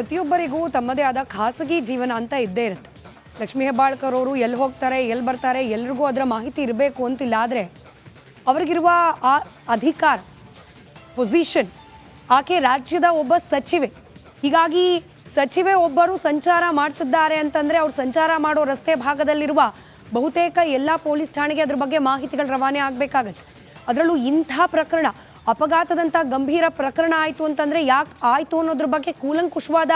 ಪ್ರತಿಯೊಬ್ಬರಿಗೂ ತಮ್ಮದೇ ಆದ ಖಾಸಗಿ ಜೀವನ ಅಂತ ಇದ್ದೇ ಇರುತ್ತೆ. ಲಕ್ಷ್ಮೀ ಹೆಬ್ಬಾಳ್ಕರ್ ಅವರು ಎಲ್ಲಿ ಹೋಗ್ತಾರೆ, ಎಲ್ಲಿ ಬರ್ತಾರೆ, ಎಲ್ರಿಗೂ ಅದರ ಮಾಹಿತಿ ಇರಬೇಕು ಅಂತಿಲ್ಲ ಆದರೆ ಅವ್ರಿಗಿರುವ ಆ ಅಧಿಕಾರ ಪೊಸಿಷನ್ ಆಕೆ ರಾಜ್ಯದ ಒಬ್ಬ ಸಚಿವೆ. ಹೀಗಾಗಿ ಸಚಿವೆ ಒಬ್ಬರು ಸಂಚಾರ ಮಾಡ್ತಿದ್ದಾರೆ ಅಂತಂದರೆ ಅವ್ರು ಸಂಚಾರ ಮಾಡೋ ರಸ್ತೆ ಭಾಗದಲ್ಲಿರುವ ಬಹುತೇಕ ಎಲ್ಲ ಪೊಲೀಸ್ ಠಾಣೆಗೆ ಅದ್ರ ಬಗ್ಗೆ ಮಾಹಿತಿಗಳು ರವಾನೆ ಆಗಬೇಕಾಗತ್ತೆ. ಅದರಲ್ಲೂ ಇಂಥ ಪ್ರಕರಣ ಅಪಘಾತದಂಥ ಗಂಭೀರ ಪ್ರಕರಣ ಆಯಿತು ಅಂತಂದ್ರೆ ಯಾಕೆ ಆಯಿತು ಅನ್ನೋದ್ರ ಬಗ್ಗೆ ಕೂಲಂಕುಷವಾದ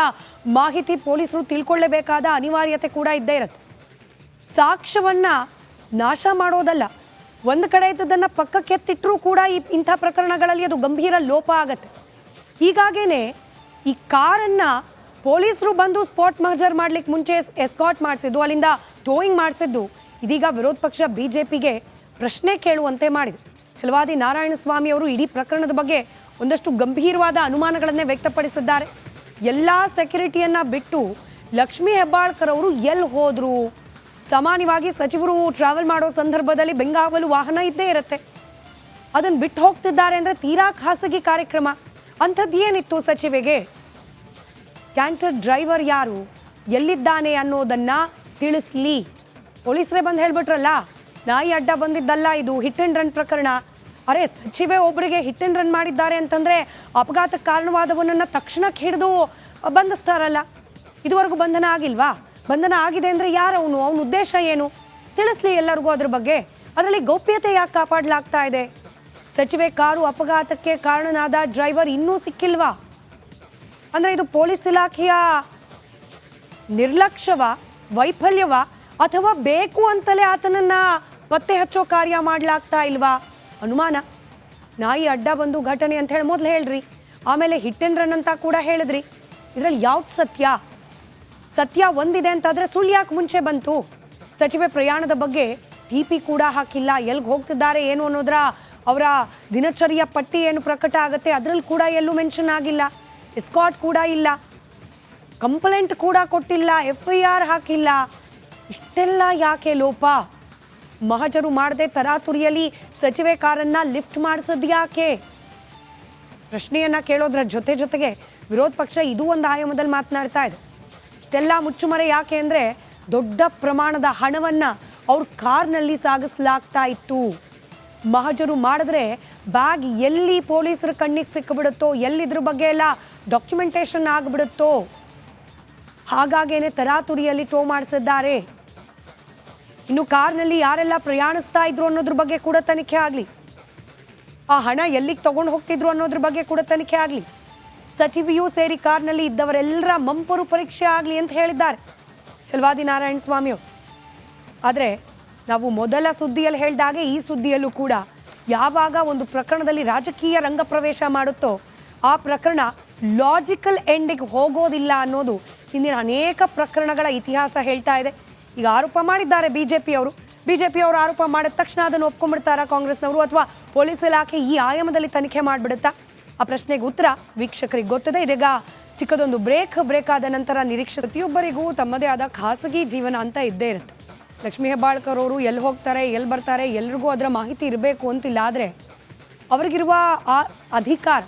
ಮಾಹಿತಿ ಪೊಲೀಸರು ತಿಳ್ಕೊಳ್ಳೇಬೇಕಾದ ಅನಿವಾರ್ಯತೆ ಕೂಡ ಇದ್ದೇ ಇರುತ್ತೆ. ಸಾಕ್ಷ್ಯವನ್ನ ನಾಶ ಮಾಡೋದಲ್ಲ, ಒಂದು ಕಡೆ ಇದ್ದದನ್ನ ಪಕ್ಕಕ್ಕೆ ಎತ್ತಿಟ್ಟರೂ ಕೂಡ ಈ ಇಂಥ ಪ್ರಕರಣಗಳಲ್ಲಿ ಅದು ಗಂಭೀರ ಲೋಪ ಆಗತ್ತೆ. ಹೀಗಾಗೇನೆ ಈ ಕಾರನ್ನ ಪೊಲೀಸರು ಬಂದು ಸ್ಪಾಟ್ ಮರ್ಜರ್ ಮಾಡ್ಲಿಕ್ಕೆ ಮುಂಚೆ ಎಸ್ಕಾಟ್ ಮಾಡಿಸಿದ್ದು, ಅಲ್ಲಿಂದ ಟೋಯಿಂಗ್ ಮಾಡಿಸಿದ್ದು, ಇದೀಗ ವಿರೋಧ ಪಕ್ಷ ಬಿಜೆಪಿಗೆ ಪ್ರಶ್ನೆ ಕೇಳುವಂತೆ ಮಾಡಿದೆ. ಛಲವಾದಿ ನಾರಾಯಣಸ್ವಾಮಿ ಅವರು ಇಡೀ ಪ್ರಕರಣದ ಬಗ್ಗೆ ಒಂದಷ್ಟು ಗಂಭೀರವಾದ ಅನುಮಾನಗಳನ್ನೇ ವ್ಯಕ್ತಪಡಿಸಿದ್ದಾರೆ. ಎಲ್ಲ ಸೆಕ್ಯೂರಿಟಿಯನ್ನ ಬಿಟ್ಟು ಲಕ್ಷ್ಮೀ ಹೆಬ್ಬಾಳ್ಕರ್ ಅವರು ಎಲ್ಲಿ ಹೋದ್ರು? ಸಾಮಾನ್ಯವಾಗಿ ಸಚಿವರು ಟ್ರಾವೆಲ್ ಮಾಡೋ ಸಂದರ್ಭದಲ್ಲಿ ಬೆಂಗಾವಲು ವಾಹನ ಇದ್ದೇ ಇರುತ್ತೆ. ಅದನ್ನು ಬಿಟ್ಟು ಹೋಗ್ತಿದ್ದಾರೆ ಅಂದ್ರೆ ತೀರಾ ಖಾಸಗಿ ಕಾರ್ಯಕ್ರಮ. ಅಂಥದ್ದು ಏನಿತ್ತು ಸಚಿವೆಗೆ? ಕ್ಯಾಂಟರ್ ಡ್ರೈವರ್ ಯಾರು? ಎಲ್ಲಿದ್ದಾನೆ ಅನ್ನೋದನ್ನ ತಿಳಿಸ್ಲಿ. ಪೊಲೀಸರೇ ಬಂದು ಹೇಳ್ಬಿಟ್ರಲ್ಲ, ನಾಯಿ ಅಡ್ಡ ಬಂದಿದ್ದಲ್ಲ ಇದು ಹಿಟ್ ಅಂಡ್ ರನ್ ಪ್ರಕರಣ. ಅರೆ, ಸಚಿವೆ ಒಬ್ಬರಿಗೆ ಹಿಟ್ ರನ್ ಮಾಡಿದ್ದಾರೆ ಅಂತಂದ್ರೆ ಅಪಘಾತಕ್ಕೆ ಕಾರಣವಾದವನನ್ನ ತಕ್ಷಣಕ್ಕೆ ಹಿಡಿದು ಬಂಧಿಸ್ತಾರಲ್ಲ. ಇದುವರೆಗೂ ಬಂಧನ ಆಗಿಲ್ವಾ? ಬಂಧನ ಆಗಿದೆ ಅಂದ್ರೆ ಅವನು? ಅವನ ಉದ್ದೇಶ ಏನು? ತಿಳಿಸ್ಲಿ ಎಲ್ಲರಿಗೂ ಅದ್ರ ಬಗ್ಗೆ. ಅದರಲ್ಲಿ ಗೌಪ್ಯತೆ ಯಾಕೆ ಕಾಪಾಡಲಾಗ್ತಾ ಇದೆ? ಸಚಿವೆ ಕಾರು ಅಪಘಾತಕ್ಕೆ ಕಾರಣನಾದ ಡ್ರೈವರ್ ಇನ್ನೂ ಸಿಕ್ಕಿಲ್ವಾ? ಅಂದ್ರೆ ಇದು ಪೊಲೀಸ್ ಇಲಾಖೆಯ ನಿರ್ಲಕ್ಷ್ಯವ, ವೈಫಲ್ಯವ ಅಥವಾ ಬೇಕು ಅಂತಲೇ ಆತನನ್ನ ಪತ್ತೆ ಹಚ್ಚೋ ಕಾರ್ಯ ಮಾಡಲಾಗ್ತಾ ಇಲ್ವಾ? ಅನುಮಾನ. ನಾಯಿ ಅಡ್ಡ ಬಂದು ಘಟನೆ ಅಂತ ಹೇಳಿ ಮೊದಲು ಹೇಳ್ರಿ. ಆಮೇಲೆ ಹಿಟ್ ಅಂಡ್ ರನ್ ಅಂತ ಕೂಡ ಹೇಳಿದ್ರಿ. ಇದ್ರಲ್ಲಿ ಯಾವ್ದು ಸತ್ಯ? ಸತ್ಯ ಒಂದಿದೆ ಅಂತಾದರೆ ಸುಳ್ಳು ಯಾಕೆ ಮುಂಚೆ ಬಂತು? ಸಚಿವೆ ಪ್ರಯಾಣದ ಬಗ್ಗೆ ಟಿ ಪಿ ಕೂಡ ಹಾಕಿಲ್ಲ. ಎಲ್ಲಿಗೆ ಹೋಗ್ತಿದ್ದಾರೆ ಏನು ಅನ್ನೋದ್ರ ಅವರ ದಿನಚರಿಯ ಪಟ್ಟಿ ಏನು ಪ್ರಕಟ ಆಗುತ್ತೆ ಅದರಲ್ಲಿ ಕೂಡ ಎಲ್ಲೂ ಮೆನ್ಷನ್ ಆಗಿಲ್ಲ. ಎಸ್ಕಾಟ್ ಕೂಡ ಇಲ್ಲ. ಕಂಪ್ಲೇಂಟ್ ಕೂಡ ಕೊಟ್ಟಿಲ್ಲ. ಎಫ್ ಐ ಆರ್ ಹಾಕಿಲ್ಲ. ಇಷ್ಟೆಲ್ಲ ಯಾಕೆ ಲೋಪ? ಮಹಜರು ಮಾಡದೆ ತರಾತುರಿಯಲ್ಲಿ ಸಚಿವೆ ಕಾರನ್ನ ಲಿಫ್ಟ್ ಮಾಡಿಸದ್ ಯಾಕೆ? ಪ್ರಶ್ನೆಯನ್ನ ಕೇಳೋದ್ರ ಜೊತೆ ಜೊತೆಗೆ ವಿರೋಧ ಪಕ್ಷ ಇದು ಒಂದು ಆಯಾಮದಲ್ಲಿ ಮಾತನಾಡ್ತಾ ಇದೆ. ಇಷ್ಟೆಲ್ಲ ಮುಚ್ಚುಮರೆ ಯಾಕೆ ಅಂದ್ರೆ ದೊಡ್ಡ ಪ್ರಮಾಣದ ಹಣವನ್ನ ಅವ್ರ ಕಾರ್ನಲ್ಲಿ ಸಾಗಿಸಲಾಗ್ತಾ ಇತ್ತು. ಮಹಜರು ಮಾಡಿದ್ರೆ ಬ್ಯಾಗ್ ಎಲ್ಲಿ ಪೊಲೀಸರ ಕಣ್ಣಿಗೆ ಸಿಕ್ಕಿಬಿಡುತ್ತೋ ಎಲ್ಲಿದ್ರ ಬಗ್ಗೆ ಎಲ್ಲ ಡಾಕ್ಯುಮೆಂಟೇಶನ್ ಆಗಿಬಿಡುತ್ತೋ? ಹಾಗಾಗೇನೆ ತರಾತುರಿಯಲ್ಲಿ ಟೋ ಮಾಡಿಸಿದ್ದಾರೆ. ಇನ್ನು ಕಾರ್ನಲ್ಲಿ ಯಾರೆಲ್ಲ ಪ್ರಯಾಣಿಸ್ತಾ ಇದ್ರು ಅನ್ನೋದ್ರ ಬಗ್ಗೆ ಕೂಡ ತನಿಖೆ ಆಗಲಿ. ಆ ಹಣ ಎಲ್ಲಿಗೆ ತಗೊಂಡು ಹೋಗ್ತಿದ್ರು ಅನ್ನೋದ್ರ ಬಗ್ಗೆ ಕೂಡ ತನಿಖೆ ಆಗಲಿ. ಸಚಿವಿಯೂ ಸೇರಿ ಕಾರ್ನಲ್ಲಿ ಇದ್ದವರೆಲ್ಲರ ಮಂಪರು ಪರೀಕ್ಷೆ ಆಗಲಿ ಅಂತ ಹೇಳಿದ್ದಾರೆ. ಚಲವಾದಿ ನಾರಾಯಣ ಸ್ವಾಮಿಯವರು. ಆದರೆ ನಾವು ಮೊದಲ ಸುದ್ದಿಯಲ್ಲಿ ಹೇಳಿದಾಗೆ ಈ ಸುದ್ದಿಯಲ್ಲೂ ಕೂಡ ಯಾವಾಗ ಒಂದು ಪ್ರಕರಣದಲ್ಲಿ ರಾಜಕೀಯ ರಂಗ ಪ್ರವೇಶ ಮಾಡುತ್ತೋ ಆ ಪ್ರಕರಣ ಲಾಜಿಕಲ್ ಎಂಡಿಗೆ ಹೋಗೋದಿಲ್ಲ ಅನ್ನೋದು ಇಂದಿನ ಅನೇಕ ಪ್ರಕರಣಗಳ ಇತಿಹಾಸ ಹೇಳ್ತಾ ಇದೆ. ಈಗ ಆರೋಪ ಮಾಡಿದ್ದಾರೆ ಬಿಜೆಪಿ ಅವರು ಬಿಜೆಪಿ ಅವರು ಆರೋಪ ಮಾಡಿದ ತಕ್ಷಣ ಅದನ್ನು ಒಪ್ಕೊಂಡ್ಬಿಡ್ತಾರಾ ಕಾಂಗ್ರೆಸ್ನವರು ಅಥವಾ ಪೊಲೀಸ್ ಇಲಾಖೆ ಈ ಆಯಾಮದಲ್ಲಿ ತನಿಖೆ ಮಾಡಿಬಿಡುತ್ತಾ? ಆ ಪ್ರಶ್ನೆಗೆ ಉತ್ತರ ವೀಕ್ಷಕರಿಗೆ ಗೊತ್ತಿದೆ. ಇದೀಗ ಚಿಕ್ಕದೊಂದು ಬ್ರೇಕ್ ಬ್ರೇಕ್ ಆದ ನಂತರ ನಿರೀಕ್ಷೆ ಪ್ರತಿಯೊಬ್ಬರಿಗೂ ತಮ್ಮದೇ ಆದ ಖಾಸಗಿ ಜೀವನ ಅಂತ ಇದ್ದೇ ಇರುತ್ತೆ. ಲಕ್ಷ್ಮೀ ಹೆಬ್ಬಾಳ್ಕರ್ ಅವರು ಎಲ್ಲಿ ಹೋಗ್ತಾರೆ, ಎಲ್ಲಿ ಬರ್ತಾರೆ, ಎಲ್ರಿಗೂ ಅದರ ಮಾಹಿತಿ ಇರಬೇಕು ಅಂತಿಲ್ಲ. ಆದರೆ ಅವ್ರಿಗಿರುವ ಆ ಅಧಿಕಾರ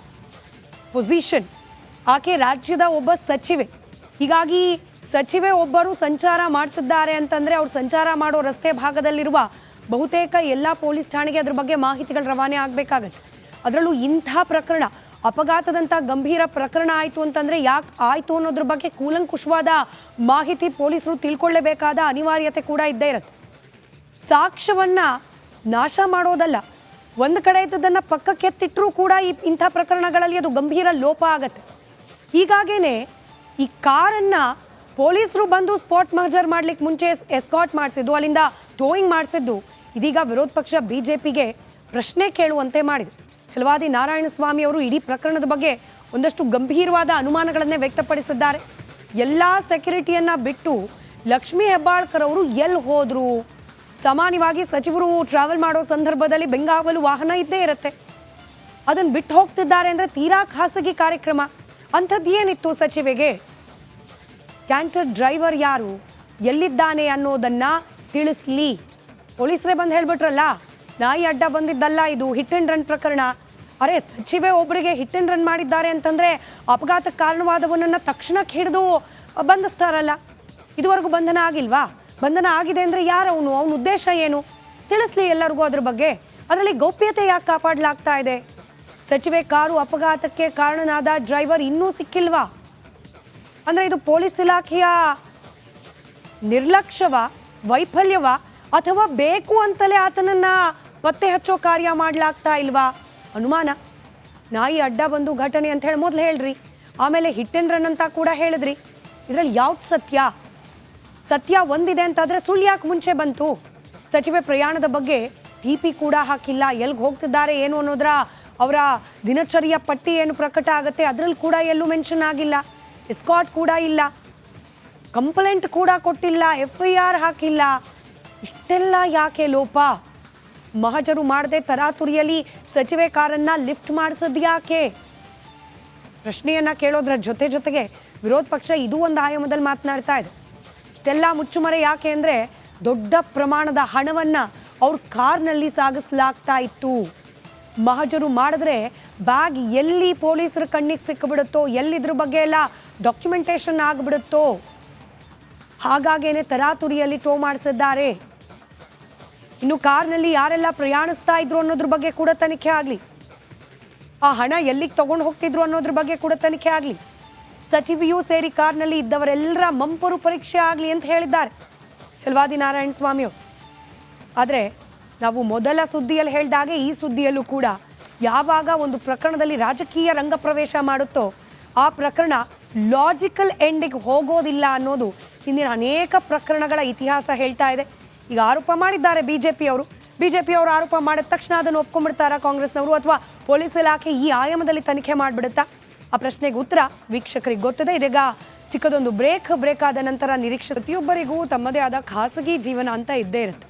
ಪೊಸಿಷನ್ ಆಕೆ ರಾಜ್ಯದ ಒಬ್ಬ ಸಚಿವೆ. ಹೀಗಾಗಿ ಸಚಿವೆ ಒಬ್ಬರು ಸಂಚಾರ ಮಾಡ್ತಿದ್ದಾರೆ ಅಂತಂದ್ರೆ ಅವ್ರು ಸಂಚಾರ ಮಾಡೋ ರಸ್ತೆ ಭಾಗದಲ್ಲಿರುವ ಬಹುತೇಕ ಎಲ್ಲ ಪೊಲೀಸ್ ಠಾಣೆಗೆ ಅದ್ರ ಬಗ್ಗೆ ಮಾಹಿತಿಗಳು ರವಾನೆ ಆಗಬೇಕಾಗತ್ತೆ. ಅದರಲ್ಲೂ ಇಂಥ ಪ್ರಕರಣ, ಅಪಘಾತದಂಥ ಗಂಭೀರ ಪ್ರಕರಣ ಆಯಿತು ಅಂತಂದ್ರೆ ಯಾಕೆ ಆಯಿತು ಅನ್ನೋದ್ರ ಬಗ್ಗೆ ಕೂಲಂಕುಷವಾದ ಮಾಹಿತಿ ಪೊಲೀಸರು ತಿಳ್ಕೊಳ್ಳೇಬೇಕಾದ ಅನಿವಾರ್ಯತೆ ಕೂಡ ಇದ್ದೇ ಇರುತ್ತೆ. ಸಾಕ್ಷ್ಯವನ್ನ ನಾಶ ಮಾಡೋದಲ್ಲ, ಒಂದು ಕಡೆ ಇದ್ದದನ್ನ ಪಕ್ಕಕ್ಕೆ ಎತ್ತಿಟ್ಟರೂ ಕೂಡ ಈ ಇಂಥ ಪ್ರಕರಣಗಳಲ್ಲಿ ಅದು ಗಂಭೀರ ಲೋಪ ಆಗತ್ತೆ. ಹೀಗಾಗೇನೆ ಈ ಕಾರನ್ನ ಪೊಲೀಸರು ಬಂದು ಸ್ಪಾಟ್ ಮರ್ಜರ್ ಮಾಡ್ಲಿಕ್ಕೆ ಮುಂಚೆ ಎಸ್ಕಾಟ್ ಮಾಡಿಸಿದ್ದು, ಅಲ್ಲಿಂದ ಟೋಯಿಂಗ್ ಮಾಡಿಸಿದ್ದು. ಇದೀಗ ವಿರೋಧ ಪಕ್ಷ ಬಿಜೆಪಿಗೆ ಪ್ರಶ್ನೆ ಕೇಳುವಂತೆ ಮಾಡಿದೆ. ಛಲವಾದಿ ನಾರಾಯಣಸ್ವಾಮಿ ಅವರು ಇಡೀ ಪ್ರಕರಣದ ಬಗ್ಗೆ ಒಂದಷ್ಟು ಗಂಭೀರವಾದ ಅನುಮಾನಗಳನ್ನೇ ವ್ಯಕ್ತಪಡಿಸಿದ್ದಾರೆ. ಎಲ್ಲ ಸೆಕ್ಯೂರಿಟಿಯನ್ನ ಬಿಟ್ಟು ಲಕ್ಷ್ಮೀ ಹೆಬ್ಬಾಳ್ಕರ್ ಅವರು ಎಲ್ಲಿ ಹೋದ್ರು? ಸಾಮಾನ್ಯವಾಗಿ ಸಚಿವರು ಟ್ರಾವೆಲ್ ಮಾಡೋ ಸಂದರ್ಭದಲ್ಲಿ ಬೆಂಗಾವಲು ವಾಹನ ಇದ್ದೇ ಇರುತ್ತೆ. ಅದನ್ನು ಬಿಟ್ಟು ಹೋಗ್ತಿದ್ದಾರೆ ಅಂದ್ರೆ ತೀರಾ ಖಾಸಗಿ ಕಾರ್ಯಕ್ರಮ. ಅಂಥದ್ದು ಏನಿತ್ತು ಸಚಿವೆಗೆ? ಕ್ಯಾಂಟರ್ ಡ್ರೈವರ್ ಯಾರು? ಎಲ್ಲಿದ್ದಾನೆ ಅನ್ನೋದನ್ನ ತಿಳಿಸ್ಲಿ. ಪೊಲೀಸರೇ ಬಂದು ಹೇಳ್ಬಿಟ್ರಲ್ಲ? ನಾಯಿ ಅಡ್ಡ ಬಂದಿದ್ದಲ್ಲ ಇದು ಹಿಟ್ ಅಂಡ್ ರನ್ ಪ್ರಕರಣ. ಅರೆ, ಸಚಿವೆ ಒಬ್ಬರಿಗೆ ಹಿಟ್ ಅಂಡ್ ರನ್ ಮಾಡಿದ್ದಾರೆ ಅಂತಂದ್ರೆ ಅಪಘಾತಕ್ಕೆ ಕಾರಣವಾದವನನ್ನ ತಕ್ಷಣಕ್ಕೆ ಹಿಡಿದು ಬಂಧಿಸ್ತಾರಲ್ಲ. ಇದುವರೆಗೂ ಬಂಧನ ಆಗಿಲ್ವಾ? ಬಂಧನ ಆಗಿದೆ ಅಂದ್ರೆ ಅವನು? ಅವನ ಉದ್ದೇಶ ಏನು? ತಿಳಿಸ್ಲಿ ಎಲ್ಲರಿಗೂ ಅದ್ರ ಬಗ್ಗೆ. ಅದರಲ್ಲಿ ಗೌಪ್ಯತೆ ಯಾಕೆ ಕಾಪಾಡಲಾಗ್ತಾ ಇದೆ? ಸಚಿವೆ ಕಾರು ಅಪಘಾತಕ್ಕೆ ಕಾರಣನಾದ ಡ್ರೈವರ್ ಇನ್ನೂ ಸಿಕ್ಕಿಲ್ವಾ? ಅಂದ್ರೆ ಇದು ಪೊಲೀಸ್ ಇಲಾಖೆಯ ನಿರ್ಲಕ್ಷ್ಯವ, ವೈಫಲ್ಯವ ಅಥವಾ ಬೇಕು ಅಂತಲೇ ಆತನನ್ನ ಪತ್ತೆ ಹಚ್ಚೋ ಕಾರ್ಯ ಮಾಡ್ಲಾಗ್ತಾ ಇಲ್ವಾ? ಅನುಮಾನ. ನಾಯಿ ಅಡ್ಡ ಬಂದು ಘಟನೆ ಅಂತ ಹೇಳಿ ಮೊದಲು ಹೇಳ್ರಿ. ಆಮೇಲೆ ಹಿಟ್ ಅಂಡ್ ರನ್ ಅಂತ ಕೂಡ ಹೇಳಿದ್ರಿ. ಇದ್ರಲ್ಲಿ ಯಾವ್ದು ಸತ್ಯ? ಸತ್ಯ ಒಂದಿದೆ ಅಂತಾದ್ರೆ ಸುಳ್ಳು ಯಾಕೆ ಮುಂಚೆ ಬಂತು? ಸಚಿವೆ ಪ್ರಯಾಣದ ಬಗ್ಗೆ ಟಿ ಪಿ ಕೂಡ ಹಾಕಿಲ್ಲ. ಎಲ್ಗೆ ಹೋಗ್ತಿದ್ದಾರೆ ಏನು ಅನ್ನೋದ್ರ ಅವರ ದಿನಚರಿಯ ಪಟ್ಟಿ ಏನು ಪ್ರಕಟ ಆಗುತ್ತೆ, ಅದರಲ್ಲಿ ಕೂಡ ಎಲ್ಲೂ ಮೆನ್ಷನ್ ಆಗಿಲ್ಲ. ಎಸ್ಕಾಟ್ ಕೂಡ ಇಲ್ಲ. ಕಂಪ್ಲೇಂಟ್ ಕೂಡ ಕೊಟ್ಟಿಲ್ಲ. ಎಫ್ ಐ ಆರ್ ಹಾಕಿಲ್ಲ. ಇಷ್ಟೆಲ್ಲ ಯಾಕೆ ಲೋಪ? ಮಹಜರು ಮಾಡದೆ ತರಾತುರಿಯಲ್ಲಿ ಸಚಿವೆ ಕಾರನ್ನ ಲಿಫ್ಟ್ ಮಾಡಿಸೋದು ಯಾಕೆ? ಪ್ರಶ್ನೆಯನ್ನ ಕೇಳೋದ್ರ ಜೊತೆ ಜೊತೆಗೆ ವಿರೋಧ ಪಕ್ಷ ಇದು ಒಂದು ಆಯಾಮದಲ್ಲಿ ಮಾತನಾಡ್ತಾ ಇದೆ. ಇಷ್ಟೆಲ್ಲ ಮುಚ್ಚುಮರೆ ಯಾಕೆ ಅಂದ್ರೆ ದೊಡ್ಡ ಪ್ರಮಾಣದ ಹಣವನ್ನ ಅವ್ರ ಕಾರ್ನಲ್ಲಿ ಸಾಗಿಸ್ಲಾಗ್ತಾ ಇತ್ತು. ಮಹಜರು ಮಾಡಿದ್ರೆ ಬ್ಯಾಗ್ ಎಲ್ಲಿ ಪೊಲೀಸರ ಕಣ್ಣಿಗೆ ಸಿಕ್ಕಿಬಿಡುತ್ತೋ ಎಲ್ಲಿದ್ರ ಬಗ್ಗೆ ಎಲ್ಲ ಡಾಕ್ಯುಮೆಂಟೇಶನ್ ಆಗಿಬಿಡುತ್ತೋ? ಹಾಗಾಗೇನೆ ತರಾತುರಿಯಲ್ಲಿ ಟೋ ಮಾಡಿಸಿದ್ದಾರೆ. ಇನ್ನು ಕಾರ್ನಲ್ಲಿ ಯಾರೆಲ್ಲ ಪ್ರಯಾಣಿಸ್ತಾ ಇದ್ರು ಅನ್ನೋದ್ರ ಬಗ್ಗೆ ಕೂಡ ತನಿಖೆ ಆಗಲಿ. ಆ ಹಣ ಎಲ್ಲಿಗೆ ತಗೊಂಡು ಹೋಗ್ತಿದ್ರು ಅನ್ನೋದ್ರ ಬಗ್ಗೆ ಕೂಡ ತನಿಖೆ ಆಗಲಿ. ಸಚಿವಿಯೂ ಸೇರಿ ಕಾರ್ನಲ್ಲಿ ಇದ್ದವರೆಲ್ಲರ ಮಂಪರು ಪರೀಕ್ಷೆ ಆಗಲಿ ಅಂತ ಹೇಳಿದ್ದಾರೆ. ಚಲವಾದಿ ನಾರಾಯಣ ಸ್ವಾಮಿಯವರು. ಆದರೆ ನಾವು ಮೊದಲ ಸುದ್ದಿಯಲ್ಲಿ ಹೇಳಿದಾಗೆ ಈ ಸುದ್ದಿಯಲ್ಲೂ ಕೂಡ ಯಾವಾಗ ಒಂದು ಪ್ರಕರಣದಲ್ಲಿ ರಾಜಕೀಯ ರಂಗ ಪ್ರವೇಶ ಮಾಡುತ್ತೋ ಆ ಪ್ರಕರಣ ಲಾಜಿಕಲ್ ಎಂಡಿಗೆ ಹೋಗೋದಿಲ್ಲ ಅನ್ನೋದು ಇಂದಿನ ಅನೇಕ ಪ್ರಕರಣಗಳ ಇತಿಹಾಸ ಹೇಳ್ತಾ ಇದೆ. ಈಗ ಆರೋಪ ಮಾಡಿದ್ದಾರೆ ಬಿ ಜೆ ಪಿಯವರು ಬಿ ಜೆ ಪಿಯವರು ಆರೋಪ ಮಾಡಿದ ತಕ್ಷಣ ಅದನ್ನು ಒಪ್ಕೊಂಡ್ಬಿಡ್ತಾರಾ ಕಾಂಗ್ರೆಸ್ನವರು ಅಥವಾ ಪೊಲೀಸ್ ಇಲಾಖೆ ಈ ಆಯಾಮದಲ್ಲಿ ತನಿಖೆ ಮಾಡಿಬಿಡುತ್ತಾ? ಆ ಪ್ರಶ್ನೆಗೆ ಉತ್ತರ ವೀಕ್ಷಕರಿಗೆ ಗೊತ್ತದೆ. ಇದೀಗ ಚಿಕ್ಕದೊಂದು ಬ್ರೇಕ್ ಬ್ರೇಕ್ ಆದ ನಂತರ ನಿರೀಕ್ಷೆ ಪ್ರತಿಯೊಬ್ಬರಿಗೂ ತಮ್ಮದೇ ಆದ ಖಾಸಗಿ ಜೀವನ ಅಂತ ಇದ್ದೇ ಇರುತ್ತೆ.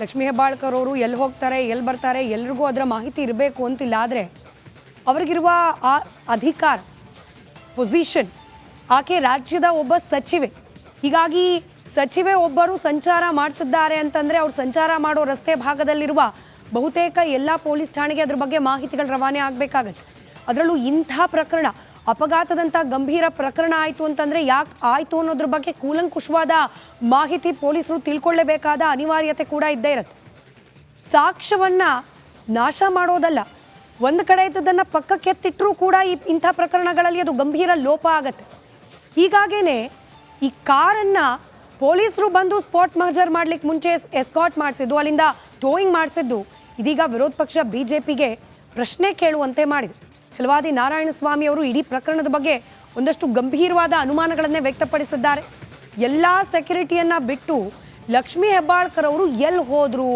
ಲಕ್ಷ್ಮೀ ಹೆಬ್ಬಾಳ್ಕರ್ ಅವರು ಎಲ್ಲಿ ಹೋಗ್ತಾರೆ, ಎಲ್ಲಿ ಬರ್ತಾರೆ, ಎಲ್ರಿಗೂ ಅದರ ಮಾಹಿತಿ ಇರಬೇಕು ಅಂತಿಲ್ಲ. ಆದರೆ ಅವ್ರಿಗಿರುವ ಆ ಅಧಿಕಾರ ಪೊಸಿಷನ್ ಆಕೆ ರಾಜ್ಯದ ಒಬ್ಬ ಸಚಿವೆ. ಹೀಗಾಗಿ ಸಚಿವೆ ಒಬ್ಬರು ಸಂಚಾರ ಮಾಡ್ತಿದ್ದಾರೆ ಅಂತಂದ್ರೆ ಅವ್ರು ಸಂಚಾರ ಮಾಡೋ ರಸ್ತೆ ಭಾಗದಲ್ಲಿರುವ ಬಹುತೇಕ ಎಲ್ಲ ಪೊಲೀಸ್ ಠಾಣೆಗೆ ಅದ್ರ ಬಗ್ಗೆ ಮಾಹಿತಿಗಳು ರವಾನೆ ಆಗಬೇಕಾಗತ್ತೆ. ಅದರಲ್ಲೂ ಇಂಥ ಪ್ರಕರಣ, ಅಪಘಾತದಂಥ ಗಂಭೀರ ಪ್ರಕರಣ ಆಯಿತು ಅಂತಂದ್ರೆ ಯಾಕೆ ಆಯಿತು ಅನ್ನೋದ್ರ ಬಗ್ಗೆ ಕೂಲಂಕುಷವಾದ ಮಾಹಿತಿ ಪೊಲೀಸರು ತಿಳ್ಕೊಳ್ಳೇಬೇಕಾದ ಅನಿವಾರ್ಯತೆ ಕೂಡ ಇದ್ದೇ ಇರುತ್ತೆ. ಸಾಕ್ಷ್ಯವನ್ನ ನಾಶ ಮಾಡೋದಲ್ಲ ಒಂದು ಕಡೆ ಇದ್ದದನ್ನು ಪಕ್ಕಕ್ಕೆ ಎತ್ತಿಟ್ಟರೂ ಕೂಡ ಈ ಇಂಥ ಪ್ರಕರಣಗಳಲ್ಲಿ ಅದು ಗಂಭೀರ ಲೋಪ ಆಗತ್ತೆ. ಹೀಗಾಗೇ ಈ ಕಾರನ್ನು ಪೊಲೀಸರು ಬಂದು ಸ್ಪಾಟ್ ಮರ್ಜರ್ ಮಾಡ್ಲಿಕ್ಕೆ ಮುಂಚೆ ಎಸ್ಕಾಟ್ ಮಾಡಿಸಿದ್ದು, ಅಲ್ಲಿಂದ ಟೋಯಿಂಗ್ ಮಾಡಿಸಿದ್ದು, ಇದೀಗ ವಿರೋಧ ಪಕ್ಷ ಬಿ ಜೆ ಪಿಗೆ ಪ್ರಶ್ನೆ ಕೇಳುವಂತೆ ಮಾಡಿದೆ. ಚಲವಾದಿ ನಾರಾಯಣ ಸ್ವಾಮಿ ಅವರು ಇಡೀ ಪ್ರಕರಣದ ಬಗ್ಗೆ ಒಂದಷ್ಟು ಗಂಭೀರವಾದ ಅನುಮಾನಗಳನ್ನೇ ವ್ಯಕ್ತಪಡಿಸಿದ್ದಾರೆ. ಎಲ್ಲ ಸೆಕ್ಯೂರಿಟಿಯನ್ನ ಬಿಟ್ಟು ಲಕ್ಷ್ಮೀ ಹೆಬ್ಬಾಳ್ಕರ್ ಅವರು ಎಲ್ಲಿ ಹೋದ್ರು?